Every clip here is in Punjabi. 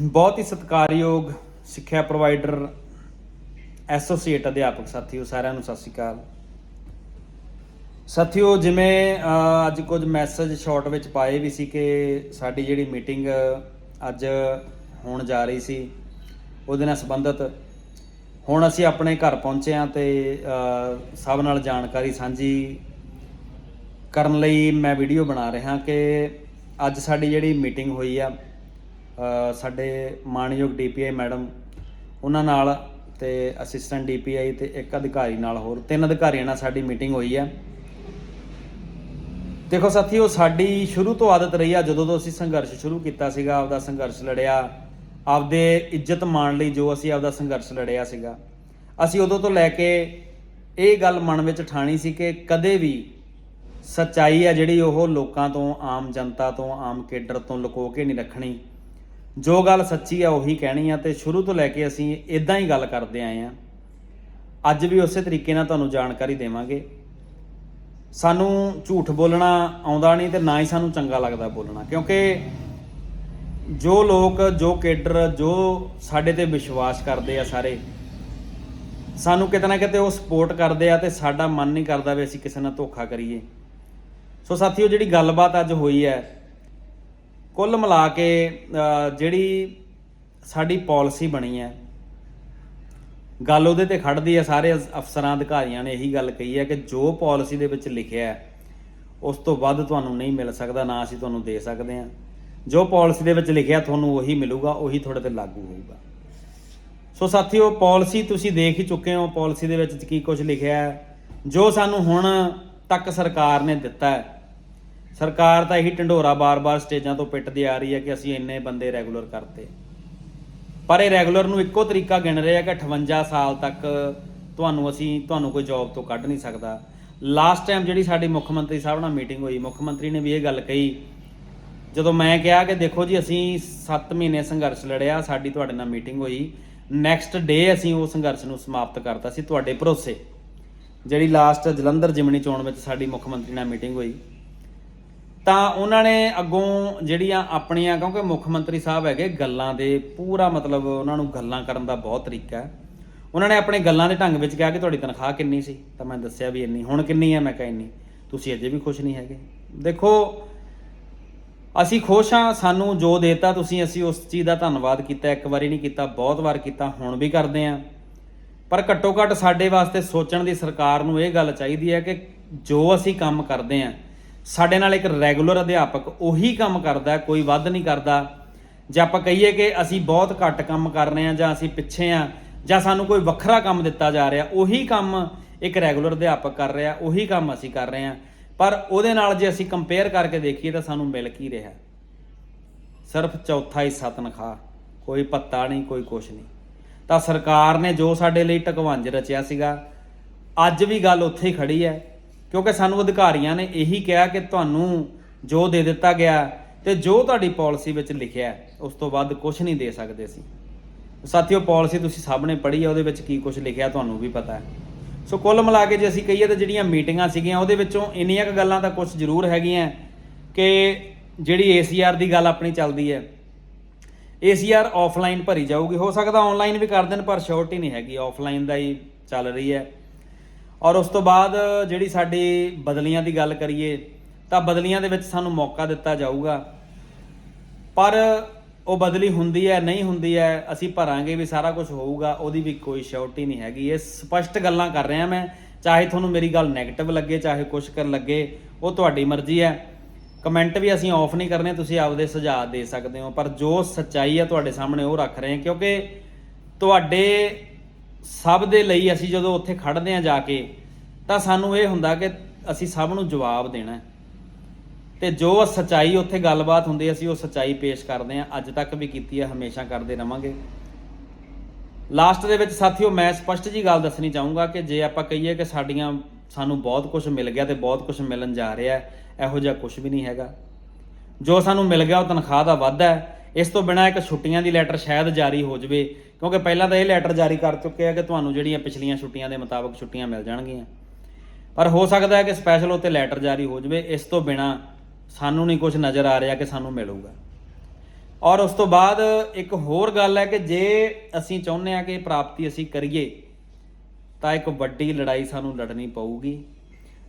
ਬਹੁਤ ਹੀ ਸਤਿਕਾਰਯੋਗ ਸਿੱਖਿਆ ਪ੍ਰੋਵਾਈਡਰ, ਐਸੋਸੀਏਟ ਅਧਿਆਪਕ ਸਾਥੀਓ, ਸਾਰਿਆਂ ਨੂੰ ਸਤਿ ਸ਼੍ਰੀ ਅਕਾਲ। ਸਾਥੀਓ, ਜਿਵੇਂ ਅੱਜ ਕੁਝ ਮੈਸੇਜ ਸ਼ਾਰਟ ਵਿੱਚ ਪਾਏ ਵੀ ਸੀ ਕਿ ਸਾਡੀ ਜਿਹੜੀ ਮੀਟਿੰਗ ਅੱਜ ਹੋਣ ਜਾ ਰਹੀ ਸੀ, ਉਹਦੇ ਨਾਲ ਸੰਬੰਧਿਤ। ਹੁਣ ਅਸੀਂ ਆਪਣੇ ਘਰ ਪਹੁੰਚੇ ਹਾਂ ਤੇ ਸਭ ਨਾਲ ਜਾਣਕਾਰੀ ਸਾਂਝੀ ਕਰਨ ਲਈ ਮੈਂ ਵੀਡੀਓ ਬਣਾ ਰਿਹਾ ਕਿ ਅੱਜ ਸਾਡੀ ਜਿਹੜੀ ਮੀਟਿੰਗ ਹੋਈ ਆ ਸਾਡੇ ਮਾਨਯੋਗ ਡੀਪੀਆਈ ਮੈਡਮ, ਉਹਨਾਂ ਨਾਲ ਤੇ ਅਸਿਸਟੈਂਟ ਡੀਪੀਆਈ ਤੇ ਇੱਕ ਅਧਿਕਾਰੀ ਨਾਲ ਹੋਰ, ਤਿੰਨ ਅਧਿਕਾਰੀਆਂ ਨਾਲ ਸਾਡੀ ਮੀਟਿੰਗ ਹੋਈ ਹੈ। ਦੇਖੋ ਸਾਥੀਓ, ਸਾਡੀ ਸ਼ੁਰੂ ਤੋਂ ਆਦਤ ਰਹੀ ਆ, ਜਦੋਂ ਤੋਂ ਅਸੀਂ ਸੰਘਰਸ਼ ਸ਼ੁਰੂ ਕੀਤਾ ਸੀਗਾ, ਆਪਦਾ ਸੰਘਰਸ਼ ਲੜਿਆ, ਆਪਦੇ ਇੱਜ਼ਤ ਮਾਣ ਲਈ ਜੋ ਅਸੀਂ ਆਪਦਾ ਸੰਘਰਸ਼ ਲੜਿਆ ਸੀਗਾ। ਅਸੀਂ ਉਦੋਂ ਤੋਂ ਲੈ ਕੇ ਇਹ ਗੱਲ ਮਨ ਵਿੱਚ ਠਾਣੀ ਸੀ ਕਿ ਕਦੇ ਵੀ ਸੱਚਾਈ ਆ ਜਿਹੜੀ ਉਹ ਲੋਕਾਂ ਤੋਂ, ਆਮ ਜਨਤਾ ਤੋਂ, ਆਮ ਕੇਡਰ ਤੋਂ ਲੁਕੋ ਕੇ ਨਹੀਂ ਰੱਖਣੀ। ਜੋ ਗੱਲ ਸੱਚੀ ਆ ਉਹੀ ਕਹਿਣੀ ਆ ਤੇ ਸ਼ੁਰੂ ਤੋਂ ਲੈ ਕੇ ਅਸੀਂ ਇਦਾਂ ਹੀ ਗੱਲ ਕਰਦੇ ਆਏ ਆ। ਅੱਜ ਵੀ ਉਸੇ ਤਰੀਕੇ ਨਾਲ ਤੁਹਾਨੂੰ ਜਾਣਕਾਰੀ ਦੇਵਾਂਗੇ। ਸਾਨੂੰ ਝੂਠ ਬੋਲਣਾ ਆਉਂਦਾ ਨਹੀਂ ਤੇ ਨਾ ਹੀ ਸਾਨੂੰ ਚੰਗਾ ਲੱਗਦਾ ਬੋਲਣਾ, ਕਿਉਂਕਿ ਜੋ ਲੋਕ, ਜੋ ਕੇਡਰ, ਜੋ ਸਾਡੇ ਤੇ ਵਿਸ਼ਵਾਸ ਕਰਦੇ ਆ ਸਾਰੇ, ਸਾਨੂੰ ਕਿਤੇ ਨਾ ਕਿਤੇ ਉਹ ਸਪੋਰਟ ਕਰਦੇ ਆ ਤੇ ਸਾਡਾ ਮਨ ਨਹੀਂ ਕਰਦਾ ਵੀ ਅਸੀਂ ਕਿਸੇ ਨਾਲ ਧੋਖਾ ਕਰੀਏ। ਸੋ ਸਾਥੀਓ, ਜਿਹੜੀ ਗੱਲਬਾਤ ਅੱਜ ਹੋਈ ਹੈ ਕੁੱਲ ਮਿਲਾ ਕੇ ਜਿਹੜੀ ਸਾਡੀ ਪਾਲਿਸੀ ਬਣੀ ਹੈ, ਗੱਲ ਉਹਦੇ ਤੇ ਖੜਦੀ ਹੈ, ਸਾਰੇ ਅਫਸਰਾਂ, ਅਧਿਕਾਰੀਆਂ ਨੇ ਇਹੀ ਗੱਲ ਕਹੀ ਹੈ ਕਿ ਜੋ ਪਾਲਿਸੀ ਦੇ ਵਿੱਚ ਲਿਖਿਆ ਹੈ, ਉਸ ਤੋਂ ਵੱਧ ਤੁਹਾਨੂੰ ਨਹੀਂ ਮਿਲ ਸਕਦਾ, ਨਾ ਅਸੀਂ ਤੁਹਾਨੂੰ ਦੇ ਸਕਦੇ ਹਾਂ। ਜੋ ਪਾਲਿਸੀ ਦੇ ਵਿੱਚ ਲਿਖਿਆ, ਤੁਹਾਨੂੰ ਉਹੀ ਮਿਲੂਗਾ, ਉਹੀ ਤੁਹਾਡੇ ਤੇ ਲਾਗੂ ਹੋਊਗਾ। ਸੋ ਸਾਥੀਓ, ਪਾਲਿਸੀ ਤੁਸੀਂ ਦੇਖ ਹੀ ਚੁੱਕੇ ਹੋ, ਪਾਲਿਸੀ ਦੇ ਵਿੱਚ ਕੀ ਕੁਝ ਲਿਖਿਆ ਹੈ। ਜੋ ਸਾਨੂੰ ਹੁਣ ਤੱਕ ਸਰਕਾਰ ਨੇ ਦਿੱਤਾ ਹੈ ਸਰਕਾਰ ਤਾਂ ਇਹੀ ਢੰਡੋਰਾ ਬਾਰ-ਬਾਰ ਸਟੇਜਾਂ ਤੋਂ ਪਿੱਟਦੀ ਆ ਰਹੀ ਹੈ ਕਿ ਅਸੀਂ ਇੰਨੇ ਬੰਦੇ ਰੈਗੂਲਰ ਕਰਤੇ ਪਰ ਇਹ ਰੈਗੂਲਰ ਨੂੰ ਇੱਕੋ ਤਰੀਕਾ ਗਿਣ ਰਿਹਾ ਕਿ 58 ਸਾਲ ਤੱਕ ਤੁਹਾਨੂੰ ਅਸੀਂ, ਤੁਹਾਨੂੰ ਕੋਈ ਜੌਬ ਤੋਂ ਕੱਢ ਨਹੀਂ ਸਕਦਾ। ਲਾਸਟ ਟਾਈਮ ਜਿਹੜੀ ਸਾਡੀ ਮੁੱਖ ਮੰਤਰੀ ਸਾਹਿਬ ਨਾਲ ਮੀਟਿੰਗ ਹੋਈ, ਮੁੱਖ ਮੰਤਰੀ ਨੇ ਵੀ ਇਹ ਗੱਲ ਕਹੀ, ਜਦੋਂ ਮੈਂ ਕਿਹਾ ਕਿ ਦੇਖੋ ਜੀ ਅਸੀਂ 7 ਮਹੀਨੇ ਸੰਘਰਸ਼ ਲੜਿਆ, ਸਾਡੀ ਤੁਹਾਡੇ ਨਾਲ ਮੀਟਿੰਗ ਹੋਈ ਨੈਕਸਟ ਡੇ ਅਸੀਂ ਉਹ ਸੰਘਰਸ਼ ਨੂੰ ਸਮਾਪਤ ਕਰਤਾ ਸੀ ਤੁਹਾਡੇ ਭਰੋਸੇ। ਜਿਹੜੀ ਲਾਸਟ ਜਲੰਧਰ ਜਿਮਣੀ ਚੋਣ ਵਿੱਚ ਸਾਡੀ ਮੁੱਖ ਮੰਤਰੀ ਨਾਲ ਮੀਟਿੰਗ ਹੋਈ ਤਾਂ ਉਹਨਾਂ ਨੇ ਅੱਗੋਂ ਜਿਹੜੀਆਂ ਆਪਣੀਆਂ, ਕਿਉਂਕਿ ਮੁੱਖ ਮੰਤਰੀ ਸਾਹਿਬ ਹੈਗੇ, ਗੱਲਾਂ ਦੇ ਪੂਰਾ ਮਤਲਬ ਉਹਨਾਂ ਨੂੰ ਗੱਲਾਂ ਕਰਨ ਦਾ ਬਹੁਤ ਤਰੀਕਾ ਹੈ। ਉਹਨਾਂ ਨੇ ਆਪਣੇ ਗੱਲਾਂ ਦੇ ਢੰਗ ਵਿੱਚ ਕਿਹਾ ਕਿ ਤੁਹਾਡੀ ਤਨਖਾਹ ਕਿੰਨੀ ਸੀ। ਤਾਂ ਮੈਂ ਦੱਸਿਆ ਵੀ ਇੰਨੀ, ਹੁਣ ਕਿੰਨੀ ਹੈ? ਮੈਂ ਕਿਹਾ ਇੰਨੀ। ਤੁਸੀਂ ਅਜੇ ਵੀ ਖੁਸ਼ ਨਹੀਂ ਹੈਗੇ। ਦੇਖੋ, ਅਸੀਂ ਖੁਸ਼ ਹਾਂ, ਸਾਨੂੰ ਜੋ ਦੇਤਾ ਤੁਸੀਂ, ਅਸੀਂ ਉਸ ਚੀਜ਼ ਦਾ ਧੰਨਵਾਦ ਕੀਤਾ। ਇੱਕ ਵਾਰੀ ਨਹੀਂ ਕੀਤਾ, ਬਹੁਤ ਵਾਰ ਕੀਤਾ, ਹੁਣ ਵੀ ਕਰਦੇ ਹਾਂ। ਪਰ ਘੱਟੋ ਘੱਟ ਸਾਡੇ ਵਾਸਤੇ ਸੋਚਣ ਦੀ ਸਰਕਾਰ ਨੂੰ ਇਹ ਗੱਲ ਚਾਹੀਦੀ ਹੈ ਕਿ ਜੋ ਅਸੀਂ ਕੰਮ ਕਰਦੇ ਹਾਂ ਸਾਡੇ ਨਾਲ ਇੱਕ ਰੈਗੂਲਰ ਅਧਿਆਪਕ ਉਹੀ ਕੰਮ ਕਰਦਾ, ਕੋਈ ਵੱਧ ਨਹੀਂ ਕਰਦਾ। ਜੇ ਆਪਾਂ ਕਹੀਏ ਕਿ ਅਸੀਂ ਬਹੁਤ ਘੱਟ ਕੰਮ ਕਰ ਰਹੇ ਹਾਂ ਜਾਂ ਅਸੀਂ ਪਿੱਛੇ ਹਾਂ ਜਾਂ ਸਾਨੂੰ ਕੋਈ ਵੱਖਰਾ ਕੰਮ ਦਿੱਤਾ ਜਾ ਰਿਹਾ, ਉਹੀ ਕੰਮ ਇੱਕ ਰੈਗੂਲਰ ਅਧਿਆਪਕ ਕਰ ਰਿਹਾ, ਉਹੀ ਕੰਮ ਅਸੀਂ ਕਰ ਰਹੇ ਹਾਂ। ਪਰ ਉਹਦੇ ਨਾਲ ਜੇ ਅਸੀਂ ਕੰਪੇਅਰ ਕਰਕੇ ਦੇਖੀਏ ਤਾਂ ਸਾਨੂੰ ਮਿਲ ਕੀ ਰਿਹਾ? ਸਿਰਫ ਚੌਥਾ ਹਿੱਸਾ ਤਨਖਾਹ ਕੋਈ ਪੱਤਾ ਨਹੀਂ, ਕੋਈ ਕੁਛ ਨਹੀਂ। ਤਾਂ ਸਰਕਾਰ ਨੇ ਜੋ ਸਾਡੇ ਲਈ ਟਕਵੰਜ ਰਚਿਆ ਸੀਗਾ, ਅੱਜ ਵੀ ਗੱਲ ਉੱਥੇ ਹੀ ਖੜੀ ਹੈ। ਕਿਉਂਕਿ ਸਾਨੂੰ ਅਧਿਕਾਰੀਆਂ ਨੇ ਇਹੀ ਕਿਹਾ ਕਿ ਤੁਹਾਨੂੰ ਜੋ ਦੇ ਦਿੱਤਾ ਗਿਆ ਤੇ ਜੋ ਤੁਹਾਡੀ ਪਾਲਿਸੀ ਵਿੱਚ ਲਿਖਿਆ ਉਸ ਤੋਂ ਵੱਧ ਕੁਝ ਨਹੀਂ ਦੇ ਸਕਦੇ ਸੀ ਸਾਥੀਓ, ਪਾਲਿਸੀ ਤੁਸੀਂ ਸਭ ਨੇ ਪੜ੍ਹੀ ਹੈ ਉਹਦੇ ਵਿੱਚ ਕੀ ਕੁਝ ਲਿਖਿਆ ਤੁਹਾਨੂੰ ਵੀ ਪਤਾ ਹੈ। ਸੋ ਕੁੱਲ ਮਿਲਾ ਕੇ ਜੇ ਅਸੀਂ ਕਹੀਏ ਤਾਂ ਜਿਹੜੀਆਂ ਮੀਟਿੰਗਾਂ ਸੀਗੀਆਂ, ਉਹਦੇ ਵਿੱਚੋਂ ਇੰਨੀਆਂ ਕੁ ਗੱਲਾਂ ਤਾਂ ਕੁਝ ਜ਼ਰੂਰ ਹੈਗੀਆਂ ਕਿ ਜਿਹੜੀ ਏਸੀਆਰ ਦੀ ਗੱਲ ਆਪਣੀ ਚੱਲਦੀ ਹੈ। ਏਸੀਆਰ ਆਫਲਾਈਨ ਭਰੀ ਜਾਊਗੀ। ਹੋ ਸਕਦਾ ਆਨਲਾਈਨ ਵੀ ਕਰ ਦੇਣ, ਪਰ ਸ਼ੋਰਟੀ ਨਹੀਂ ਹੈਗੀ। ਆਫਲਾਈਨ ਦਾ ਹੀ ਚੱਲ ਰਹੀ ਹੈ। ਔਰ ਉਸ ਤੋਂ ਬਾਅਦ ਜਿਹੜੀ ਸਾਡੀ ਬਦਲੀਆਂ ਦੀ ਗੱਲ ਕਰੀਏ, ਤਾਂ ਬਦਲੀਆਂ ਦੇ ਵਿੱਚ ਸਾਨੂੰ ਮੌਕਾ ਦਿੱਤਾ ਜਾਊਗਾ। ਪਰ ਉਹ ਬਦਲੀ ਹੁੰਦੀ ਹੈ, ਨਹੀਂ ਹੁੰਦੀ ਹੈ, ਅਸੀਂ ਭਰਾਂਗੇ ਵੀ ਸਾਰਾ ਕੁਝ ਹੋਊਗਾ, ਉਹਦੀ ਵੀ ਕੋਈ ਸ਼ੋਰਟੀ ਨਹੀਂ ਹੈਗੀ। ਇਹ ਸਪਸ਼ਟ ਗੱਲਾਂ ਕਰ ਰਿਹਾ ਮੈਂ, ਚਾਹੇ ਤੁਹਾਨੂੰ ਮੇਰੀ ਗੱਲ 네ਗੇਟਿਵ ਲੱਗੇ, ਚਾਹੇ ਕੁਝ ਕਰ ਲੱਗੇ, ਉਹ ਤੁਹਾਡੀ ਮਰਜ਼ੀ ਹੈ। ਕਮੈਂਟ ਵੀ ਅਸੀਂ ਆਫ ਨਹੀਂ ਕਰਨੇ, ਤੁਸੀਂ ਆਪਦੇ ਸੁਝਾਅ ਦੇ ਸਕਦੇ ਹੋ, ਪਰ ਜੋ ਸੱਚਾਈ ਹੈ ਤੁਹਾਡੇ ਸਾਹਮਣੇ ਉਹ ਰੱਖ ਰਹੇ ਹਾਂ, ਕਿਉਂਕਿ ਤੁਹਾਡੇ ਸਭ ਦੇ ਲਈ ਅਸੀਂ ਜਦੋਂ ਉੱਥੇ ਖੜਦੇ ਹਾਂ ਜਾ ਕੇ, ਤਾਂ ਸਾਨੂੰ ਇਹ ਹੁੰਦਾ ਕਿ ਅਸੀਂ ਸਭ ਨੂੰ ਜਵਾਬ ਦੇਣਾ ਹੈ। ਤੇ ਜੋ ਸਚਾਈ ਉੱਥੇ ਗੱਲਬਾਤ ਹੁੰਦੀ ਅਸੀਂ ਉਹ ਸਚਾਈ ਪੇਸ਼ ਕਰਦੇ ਹਾਂ। ਅੱਜ ਤੱਕ ਵੀ ਕੀਤੀ ਹੈ, ਹਮੇਸ਼ਾ ਕਰਦੇ ਰਵਾਂਗੇ। ਲਾਸਟ ਦੇ ਵਿੱਚ ਸਾਥੀਓ, ਮੈਂ ਸਪਸ਼ਟ ਜੀ ਗੱਲ ਦੱਸਣੀ ਚਾਹੂੰਗਾ ਕਿ ਜੇ ਆਪਾਂ ਕਹੀਏ ਕਿ ਸਾਡੀਆਂ, ਸਾਨੂੰ ਬਹੁਤ ਕੁਝ ਮਿਲ ਗਿਆ ਤੇ ਬਹੁਤ ਕੁਝ ਮਿਲਣ ਜਾ ਰਿਹਾ ਇਹੋ ਜਿਹਾ ਕੁਝ ਵੀ ਨਹੀਂ ਹੈਗਾ। ਜੋ ਸਾਨੂੰ ਮਿਲ ਗਿਆ, ਉਹ ਤਨਖਾਹ ਦਾ ਵਾਧਾ ਹੈ। ਇਸ ਤੋਂ ਬਿਨਾ ਇੱਕ ਛੁੱਟੀਆਂ ਦੀ ਲੈਟਰ ਸ਼ਾਇਦ ਜਾਰੀ ਹੋ ਜਵੇ, ਕਿਉਂਕਿ ਪਹਿਲਾਂ ਤਾਂ ਇਹ ਲੈਟਰ ਜਾਰੀ ਕਰ ਚੁੱਕੇ ਆ ਕਿ ਤੁਹਾਨੂੰ ਜਿਹੜੀਆਂ ਪਿਛਲੀਆਂ ਛੁੱਟੀਆਂ ਦੇ ਮੁਤਾਬਕ ਛੁੱਟੀਆਂ ਮਿਲ ਜਾਣਗੀਆਂ। ਪਰ ਹੋ ਸਕਦਾ ਹੈ ਕਿ ਸਪੈਸ਼ਲ ਉੱਤੇ ਲੈਟਰ ਜਾਰੀ ਹੋ ਜਵੇ, ਇਸ ਤੋਂ ਬਿਨਾ ਸਾਨੂੰ ਨਹੀਂ ਕੁਝ ਨਜ਼ਰ ਆ ਰਿਹਾ ਕਿ ਸਾਨੂੰ ਮਿਲੂਗਾ। ਔਰ ਉਸ ਤੋਂ ਬਾਅਦ ਇੱਕ ਹੋਰ ਗੱਲ ਹੈ ਕਿ ਜੇ ਅਸੀਂ ਚਾਹੁੰਦੇ ਹਾਂ ਕਿ ਪ੍ਰਾਪਤੀ ਅਸੀਂ ਕਰੀਏ, ਤਾਂ ਇੱਕ ਵੱਡੀ ਲੜਾਈ ਸਾਨੂੰ ਲੜਨੀ ਪਊਗੀ।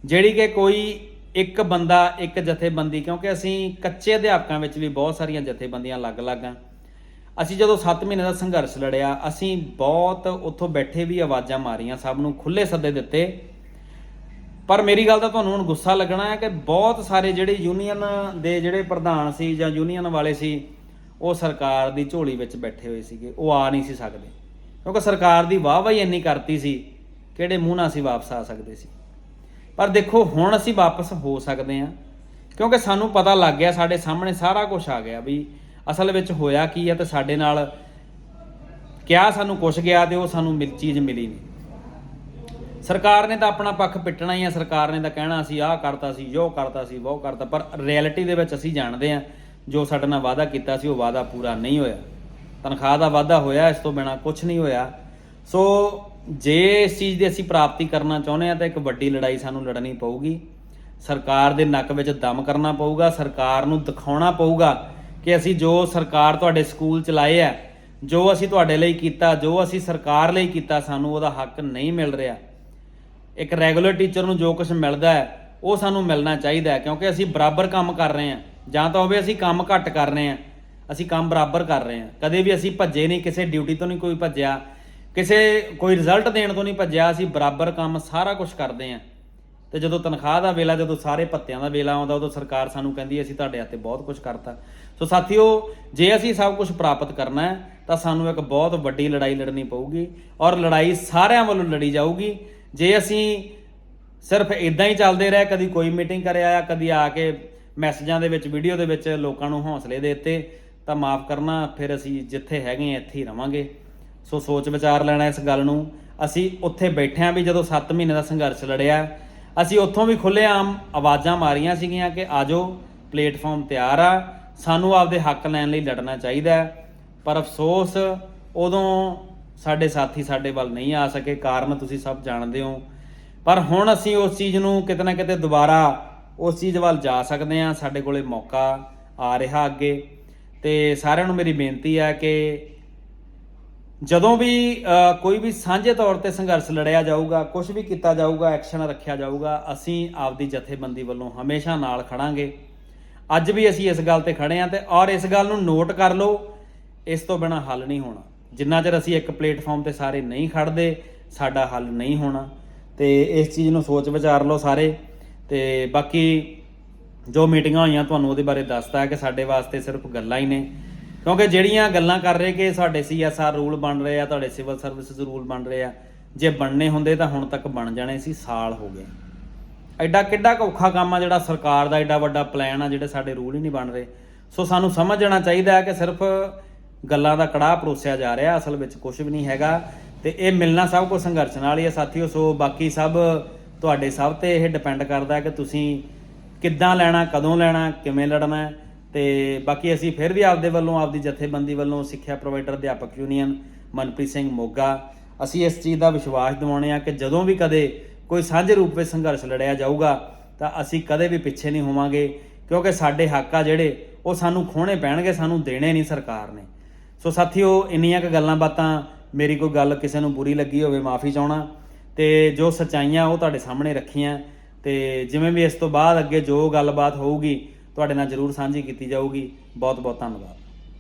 ਜਿਹੜੀ ਕਿ ਕੋਈ ਇੱਕ ਬੰਦਾ, ਇੱਕ ਜਥੇਬੰਦੀ, ਕਿਉਂਕਿ ਅਸੀਂ ਕੱਚੇ ਅਧਿਆਪਕਾਂ ਵਿੱਚ ਵੀ ਬਹੁਤ ਸਾਰੀਆਂ ਜਥੇਬੰਦੀਆਂ ਅਲੱਗ-ਅਲੱਗ ਆ ਅਸੀਂ ਜਦੋਂ 7 ਮਹੀਨੇ ਦਾ ਸੰਘਰਸ਼ ਲੜਿਆ, ਅਸੀਂ ਬਹੁਤ ਉੱਥੋਂ ਬੈਠੇ ਵੀ ਆਵਾਜ਼ਾਂ ਮਾਰੀਆਂ, ਸਭ ਨੂੰ ਖੁੱਲੇ ਸੱਦੇ ਦਿੱਤੇ। ਪਰ ਮੇਰੀ ਗੱਲ ਤਾਂ ਤੁਹਾਨੂੰ ਹੁਣ ਗੁੱਸਾ ਲੱਗਣਾ ਹੈ ਕਿ ਬਹੁਤ ਸਾਰੇ ਜਿਹੜੇ ਯੂਨੀਅਨ ਦੇ ਜਿਹੜੇ ਪ੍ਰਧਾਨ ਸੀ ਜਾਂ ਯੂਨੀਅਨ ਵਾਲੇ ਸੀ, ਉਹ ਸਰਕਾਰ ਦੀ ਝੋਲੀ ਵਿੱਚ ਬੈਠੇ ਹੋਏ ਸੀਗੇ। ਉਹ ਆ ਨਹੀਂ ਸੀ ਸਕਦੇ। ਕਿਉਂਕਿ ਸਰਕਾਰ ਦੀ ਵਾਹਵਾਹੀ ਇੰਨੀ ਕਰਤੀ ਸੀ, ਕਿਹੜੇ ਮੂੰਹ ਨਾਲ ਅਸੀਂ ਵਾਪਸ ਆ ਸਕਦੇ ਸੀ। ਪਰ ਦੇਖੋ, ਹੁਣ ਅਸੀਂ ਵਾਪਸ ਹੋ ਸਕਦੇ ਹਾਂ, ਕਿਉਂਕਿ ਸਾਨੂੰ ਪਤਾ ਲੱਗ ਗਿਆ, ਸਾਡੇ ਸਾਹਮਣੇ ਸਾਰਾ ਕੁਝ ਆ ਗਿਆ ਵੀ ਅਸਲ ਵਿੱਚ ਹੋਇਆ ਕੀ ਹੈ ਤੇ ਸਾਡੇ ਨਾਲ ਕਿਆ ਸਾਨੂੰ ਕੁਛ ਗਿਆ ਤੇ ਉਹ ਸਾਨੂੰ ਮਿਲ, ਚੀਜ਼ ਮਿਲੀ ਨਹੀਂ। ਸਰਕਾਰ ਨੇ ਤਾਂ ਆਪਣਾ ਪੱਖ ਪਿੱਟਣਾ ਹੀ ਆ, ਸਰਕਾਰ ਨੇ ਤਾਂ ਕਹਿਣਾ ਸੀ, ਆਹ ਕਰਤਾ ਸੀ ਜੋ ਕਰਤਾ ਸੀ ਉਹ ਕਰਤਾ, ਪਰ ਰਿਐਲਿਟੀ ਦੇ ਵਿੱਚ ਅਸੀਂ ਜਾਣਦੇ ਆ ਜੋ ਸਾਡੇ ਨਾਲ ਵਾਅਦਾ ਕੀਤਾ ਸੀ, ਉਹ ਵਾਅਦਾ ਪੂਰਾ ਨਹੀਂ ਹੋਇਆ। ਤਨਖਾਹ ਦਾ ਵਾਅਦਾ ਹੋਇਆ, ਇਸ ਤੋਂ ਬਿਨਾ ਕੁਝ ਨਹੀਂ ਹੋਇਆ। ਸੋ ਜੇ ਇਸ ਚੀਜ਼ ਦੀ ਅਸੀਂ ਪ੍ਰਾਪਤੀ ਕਰਨਾ ਚਾਹੁੰਦੇ ਆ ਤਾਂ ਇੱਕ ਵੱਡੀ ਲੜਾਈ ਸਾਨੂੰ ਲੜਨੀ ਪਊਗੀ। ਸਰਕਾਰ ਦੇ ਨੱਕ ਵਿੱਚ ਦਮ ਕਰਨਾ ਪਊਗਾ, ਸਰਕਾਰ ਨੂੰ ਦਿਖਾਉਣਾ ਪਊਗਾ ਕਿ ਅਸੀਂ ਜੋ ਸਰਕਾਰ ਤੁਹਾਡੇ ਸਕੂਲ ਚਲਾਏ ਆ, ਜੋ ਅਸੀਂ ਤੁਹਾਡੇ ਲਈ ਕੀਤਾ, ਜੋ ਅਸੀਂ ਸਰਕਾਰ ਲਈ ਕੀਤਾ, ਸਾਨੂੰ ਉਹਦਾ ਹੱਕ ਨਹੀਂ ਮਿਲ ਰਿਹਾ। ਇੱਕ ਰੈਗੂਲਰ ਟੀਚਰ ਨੂੰ ਜੋ ਕੁਝ ਮਿਲਦਾ ਹੈ, ਉਹ ਸਾਨੂੰ ਮਿਲਣਾ ਚਾਹੀਦਾ ਹੈ ਕਿਉਂਕਿ ਅਸੀਂ ਬਰਾਬਰ ਕੰਮ ਕਰ ਰਹੇ ਹਾਂ। ਜਾਂ ਤਾਂ ਹੋਵੇ ਅਸੀਂ ਕੰਮ ਘੱਟ ਕਰ ਰਹੇ ਹਾਂ, ਅਸੀਂ ਕੰਮ ਬਰਾਬਰ ਕਰ ਰਹੇ ਹਾਂ। ਕਦੇ ਵੀ ਅਸੀਂ ਭੱਜੇ ਨਹੀਂ, ਕਿਸੇ ਡਿਊਟੀ ਤੋਂ ਨਹੀਂ ਕੋਈ ਭੱਜਿਆ ਕਿਸੇ ਕੋਈ ਰਿਜ਼ਲਟ ਦੇਣ ਤੋਂ ਨਹੀਂ ਭੱਜਿਆ, ਅਸੀਂ ਬਰਾਬਰ ਕੰਮ ਸਾਰਾ ਕੁਝ ਕਰਦੇ ਹਾਂ। ਤੇ ਜਦੋਂ ਤਨਖਾਹ ਦਾ ਵੇਲਾ, ਜਦੋਂ ਸਾਰੇ ਭੱਤਿਆਂ ਦਾ ਵੇਲਾ ਆਉਂਦਾ, ਉਦੋਂ ਸਰਕਾਰ ਸਾਨੂੰ ਕਹਿੰਦੀ ਅਸੀਂ ਤੁਹਾਡੇ ਹੱਥੇ ਬਹੁਤ ਕੁਝ ਕਰਤਾ। ਸੋ ਸਾਥੀਓ, ਜੇ ਅਸੀਂ ਸਭ ਕੁਝ ਪ੍ਰਾਪਤ ਕਰਨਾ ਹੈ, ਤਾਂ ਸਾਨੂੰ ਇੱਕ ਬਹੁਤ ਵੱਡੀ ਲੜਾਈ ਲੜਨੀ ਪਊਗੀ ਔਰ ਲੜਾਈ ਸਾਰਿਆਂ ਵੱਲੋਂ ਲੜੀ ਜਾਊਗੀ। ਜੇ ਅਸੀਂ ਸਿਰਫ ਇਦਾਂ ਹੀ ਚੱਲਦੇ ਰਹੇ, ਕਦੀ ਕੋਈ ਮੀਟਿੰਗ ਕਰ ਆਇਆ ਕਦੀ ਆ ਕੇ ਮੈਸੇਜਾਂ ਦੇ ਵਿੱਚ ਵੀਡੀਓ ਦੇ ਵਿੱਚ ਲੋਕਾਂ ਨੂੰ ਹੌਸਲੇ ਦੇ ਦਿੱਤੇ, ਤਾਂ ਮਾਫ ਕਰਨਾ, ਫਿਰ ਅਸੀਂ ਜਿੱਥੇ ਹੈਗੇ ਆ ਇੱਥੇ ਹੀ ਰਵਾਂਗੇ। ਸੋ ਸੋਚ ਵਿਚਾਰ ਲੈਣਾ ਇਸ ਗੱਲ ਨੂੰ। ਅਸੀਂ ਉੱਥੇ ਬੈਠਿਆਂ ਵੀ ਜਦੋਂ 7 ਮਹੀਨੇ ਦਾ ਸੰਘਰਸ਼ ਲੜਿਆ, ਅਸੀਂ ਉੱਥੋਂ ਵੀ ਖੁੱਲ੍ਹੇਆਮ ਆਵਾਜ਼ਾਂ ਮਾਰੀਆਂ ਸੀਗੀਆਂ ਕਿ ਆਜੋ, ਪਲੇਟਫਾਰਮ ਤਿਆਰ ਆ, ਸਾਨੂੰ ਆਪਦੇ ਹੱਕ ਲੈਣ ਲਈ ਲੜਨਾ ਚਾਹੀਦਾ ਪਰ ਅਫਸੋਸ, ਉਦੋਂ ਸਾਡੇ ਸਾਥੀ ਸਾਡੇ ਵੱਲ ਨਹੀਂ ਆ ਸਕੇ, ਕਾਰਨ ਤੁਸੀਂ ਸਭ ਜਾਣਦੇ ਹੋ। ਪਰ ਹੁਣ ਅਸੀਂ ਉਸ ਚੀਜ਼ ਨੂੰ ਕਿਤੇ ਨਾ ਕਿਤੇ ਦੁਬਾਰਾ ਉਸ ਚੀਜ਼ ਵੱਲ ਜਾ ਸਕਦੇ ਹਾਂ। ਸਾਡੇ ਕੋਲੇ ਮੌਕਾ ਆ ਰਿਹਾ ਅੱਗੇ। ਤੇ ਸਾਰਿਆਂ ਨੂੰ ਮੇਰੀ ਬੇਨਤੀ ਹੈ ਕਿ ਜਦੋਂ ਵੀ ਕੋਈ ਵੀ ਸਾਂਝੇ ਤੌਰ ਤੇ ਸੰਘਰਸ਼ ਲੜਿਆ ਜਾਊਗਾ ਕੁਝ ਵੀ ਕੀਤਾ ਜਾਊਗਾ, ਐਕਸ਼ਨ ਰੱਖਿਆ ਜਾਊਗਾ, ਅਸੀਂ ਆਪਦੀ ਜਥੇਬੰਦੀ ਵੱਲੋਂ ਹਮੇਸ਼ਾ ਨਾਲ ਖੜਾਂਗੇ। ਅੱਜ ਵੀ ਅਸੀਂ ਇਸ ਗੱਲ ਤੇ ਖੜੇ ਆਂ ਤੇ ਔਰ ਇਸ ਗੱਲ ਨੂੰ ਨੋਟ ਕਰ ਲਓ, ਇਸ ਤੋਂ ਬਿਨਾ ਹੱਲ ਨਹੀਂ ਹੋਣਾ। ਜਿੰਨਾ ਚਿਰ ਅਸੀਂ ਇੱਕ ਪਲੇਟਫਾਰਮ ਤੇ ਸਾਰੇ ਨਹੀਂ ਖੜਦੇ, ਸਾਡਾ ਹੱਲ ਨਹੀਂ ਹੋਣਾ। ਤੇ ਇਸ ਚੀਜ਼ ਨੂੰ ਸੋਚ ਵਿਚਾਰ ਲਓ ਸਾਰੇ। ਤੇ ਬਾਕੀ ਜੋ ਮੀਟਿੰਗਾਂ ਹੋਈਆਂ, ਤੁਹਾਨੂੰ ਉਹਦੇ ਬਾਰੇ ਦੱਸਤਾ ਹੈ ਕਿ ਸਾਡੇ ਵਾਸਤੇ ਸਿਰਫ ਗੱਲਾਂ ਹੀ ਨੇ। ਕਿਉਂਕਿ ਜਿਹੜੀਆਂ ਗੱਲਾਂ ਕਰ ਰਹੇ ਕਿ ਸਾਡੇ ਸੀਐਸਆਰ ਰੂਲ ਬਣ ਰਹੇ ਆ, ਤੁਹਾਡੇ ਸਿਵਲ ਸਰਵਿਸਿਜ਼ ਰੂਲ ਬਣ ਰਹੇ ਆ, ਜੇ ਬਣਨੇ ਹੁੰਦੇ ਤਾਂ ਹੁਣ ਤੱਕ ਬਣ ਜਾਣੇ ਸੀ, ਸਾਲ ਹੋ ਗਏ। ਐਡਾ ਕਿੱਡਾ ਕੁ ਔਖਾ ਕੰਮ ਆ ਜਿਹੜਾ ਸਰਕਾਰ ਦਾ, ਐਡਾ ਵੱਡਾ ਪਲਾਨ ਆ ਜਿਹੜੇ ਸਾਡੇ ਰੂਲ ਹੀ ਨਹੀਂ ਬਣ ਰਹੇ। ਸੋ ਸਾਨੂੰ ਸਮਝਣਾ ਚਾਹੀਦਾ ਹੈ ਕਿ ਸਿਰਫ ਗੱਲਾਂ ਦਾ ਕੜਾਹ ਪਰੋਸਿਆ ਜਾ ਰਿਹਾ, ਅਸਲ ਵਿੱਚ ਕੁਝ ਵੀ ਨਹੀਂ ਹੈਗਾ। ਤੇ ਇਹ ਮਿਲਣਾ ਸਭ ਕੁਝ ਸੰਘਰਸ਼ ਨਾਲ ਹੀ ਹੈ ਸਾਥੀਓ, ਸੋ ਬਾਕੀ ਸਭ ਤੁਹਾਡੇ ਸਭ ਤੇ ਇਹ ਡਿਪੈਂਡ ਕਰਦਾ ਕਿ ਤੁਸੀਂ ਕਿੱਦਾਂ ਲੈਣਾ, ਕਦੋਂ ਲੈਣਾ, ਕਿਵੇਂ ਲੜਨਾ। ਹੈ ਤੇ ਬਾਕੀ ਅਸੀਂ ਫਿਰ ਵੀ ਆਪਦੇ ਵੱਲੋਂ, ਆਪਦੀ ਜਥੇਬੰਦੀ ਵੱਲੋਂ ਸਿੱਖਿਆ ਪ੍ਰੋਵਾਈਡਰ ਅਧਿਆਪਕ ਯੂਨੀਅਨ ਮਨਪ੍ਰੀਤ ਸਿੰਘ ਮੋਗਾ, ਅਸੀਂ ਇਸ ਚੀਜ਼ ਦਾ ਵਿਸ਼ਵਾਸ ਦਿਵਾਉਣੇ ਆ ਕਿ ਜਦੋਂ ਵੀ ਕਦੇ ਕੋਈ ਸਾਂਝੇ ਰੂਪ ਵਿੱਚ ਸੰਘਰਸ਼ ਲੜਿਆ ਜਾਊਗਾ, ਤਾਂ ਅਸੀਂ ਕਦੇ ਵੀ ਪਿੱਛੇ ਨਹੀਂ ਹੋਵਾਂਗੇ, ਕਿਉਂਕਿ ਸਾਡੇ ਹੱਕ ਆ ਜਿਹੜੇ, ਉਹ ਸਾਨੂੰ ਖੋਣੇ ਪੈਣਗੇ, ਸਾਨੂੰ ਦੇਣੇ ਨਹੀਂ ਸਰਕਾਰ ਨੇ। ਸੋ ਸਾਥੀਓ, ਇੰਨੀਆਂ ਕੁ ਗੱਲਾਂ ਬਾਤਾਂ, ਮੇਰੀ ਕੋਈ ਗੱਲ ਕਿਸੇ ਨੂੰ ਬੁਰੀ ਲੱਗੀ ਹੋਵੇ, ਮਾਫੀ ਚਾਹਣਾ ਤੇ ਜੋ ਸਚਾਈਆਂ ਉਹ ਤੁਹਾਡੇ ਸਾਹਮਣੇ ਰੱਖੀਆਂ, ਤੇ ਜਿਵੇਂ ਵੀ ਇਸ ਤੋਂ ਬਾਅਦ ਅੱਗੇ ਜੋ ਗੱਲਬਾਤ ਹੋਊਗੀ ਤੁਹਾਡੇ ਨਾਲ ਜਰੂਰ ਸਾਂਝੀ ਕੀਤੀ ਜਾਊਗੀ। ਬਹੁਤ ਬਹੁਤ ਧੰਨਵਾਦ।